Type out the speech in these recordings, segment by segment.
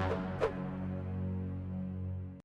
Thank you.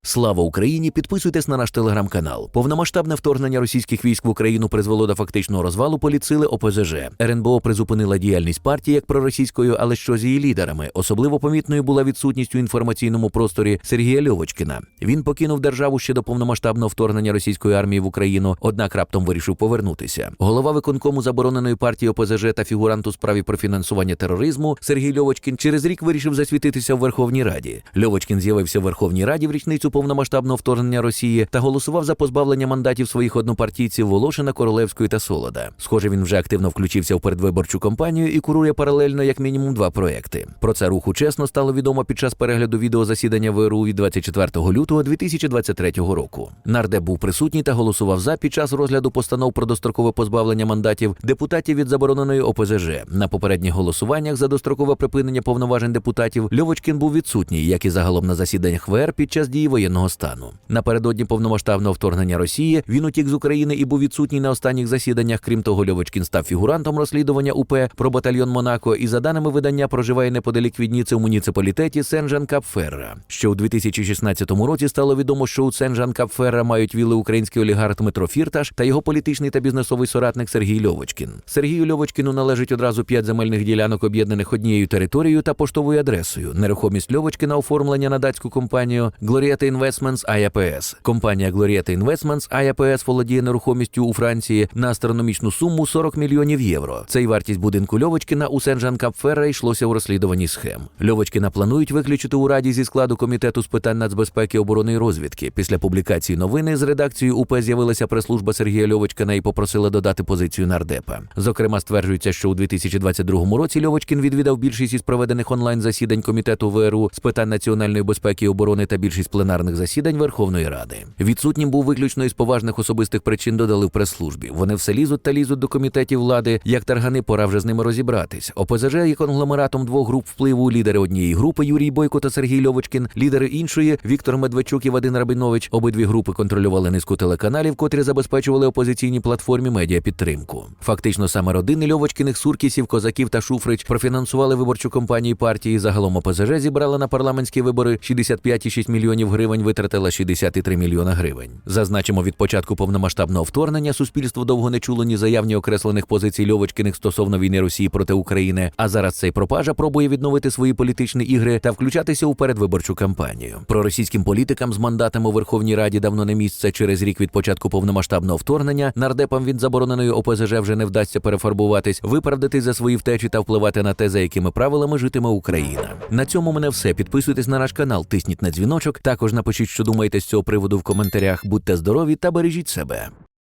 Слава Україні! Підписуйтесь на наш телеграм-канал. Повномасштабне вторгнення російських військ в Україну призвело до фактичного розвалу політсили ОПЗЖ. РНБО призупинила діяльність партії як проросійською, але що з її лідерами. Особливо помітною була відсутність у інформаційному просторі Сергія Льовочкіна. Він покинув державу ще до повномасштабного вторгнення російської армії в Україну, однак раптом вирішив повернутися. Голова виконкому забороненої партії ОПЗЖ та фігурант у справі про фінансування тероризму Сергій Льовочкін через рік вирішив засвітитися в Верховній Раді. Льовочкін з'явився в Верховній Раді в річницю повномасштабного вторгнення Росії та голосував за позбавлення мандатів своїх однопартійців Волошина, Королевської та Солода. Схоже, він вже активно включився в передвиборчу кампанію і курує паралельно як мінімум два проекти. Про це руху чесно стало відомо під час перегляду відеозасідання ВРУ від 24 лютого 2023 року. Нардеп був присутній та голосував за під час розгляду постанов про дострокове позбавлення мандатів депутатів від забороненої ОПЗЖ. На попередніх голосуваннях за дострокове припинення повноважень депутатів Льовочкін був відсутній, як і загалом на засіданнях ВР під час дії воєнного стану. Напередодні повномасштабного вторгнення Росії він утік з України і був відсутній на останніх засіданнях. Крім того, Льовочкін став фігурантом розслідування УП про батальйон Монако і за даними видання проживає неподалік від Ніци у муніципалітеті Сен-Жан Капферра. Ще у 2016 році стало відомо, що у Сен-Жан Капферра мають віли український олігарх Дмитро Фірташ та його політичний та бізнесовий соратник Сергій Льовочкін. Сергію Льовочкіну належить одразу п'ять земельних ділянок, об'єднаних однією територією та поштовою адресою. Нерухомість Льовочкіна оформлення на датську компанію Glorieta Investments IAPS. Компанія Glorieta Investments IAPS володіє нерухомістю у Франції на астрономічну суму 40 мільйонів євро. Це й вартість будинку Льовочкіна у Сен-Жан Капферра йшлося у розслідуванні схем. Льовочкіна планують виключити у раді зі складу комітету з питань нацбезпеки, оборони і розвідки. Після публікації новини з редакцією УП з'явилася прес-служба Сергія Льовочкіна і попросила додати позицію нардепа. Зокрема, стверджується, що у 2022 році Льовочкін відвідав більшість із проведених онлайн засідань комітету ВРУ з питань національної безпеки і оборони та більшість пленарних засідань Верховної Ради. Відсутнім був виключно із поважних особистих причин додали в прес-службі. Вони все лізуть та лізуть до комітетів влади. Як таргани, пора вже з ними розібратись. ОПЗЖ є конгломератом двох груп впливу. Лідери однієї групи Юрій Бойко та Сергій Льовочкін, лідери іншої Віктор Медведчук і Вадим Рабінович. Обидві групи контролювали низку телеканалів, котрі забезпечували опозиційній платформі медіа підтримку. Фактично саме родини Льовочкіних, Суркісів, Козаків та Шуфрич профінансували виборчу кампанію партії. Загалом ОПЗЖ зібрала на парламентські вибори 65,6 мільйонів гривень, витратила 63 мільйона гривень. Зазначимо, від початку повномасштабного вторгнення суспільство довго не чуло ні заяв, ні окреслених позицій Льовочкіних стосовно війни Росії проти України. А зараз цей пропажа пробує відновити свої політичні ігри та включатися у передвиборчу кампанію. Проросійським політикам з мандатами у Верховній Раді давно не місце через рік від початку повномасштабного вторгнення. Нардепам від забороненої ОПЗЖ вже не вдасться перефарбуватись, виправдатись за свої втечі та впливати на те, за якими правилами житиме Україна. На цьому мене все. Підписуйтесь на наш канал, тисніть на дзвіночок. Також напишіть, що думаєте з цього приводу в коментарях. Будьте здорові та бережіть себе.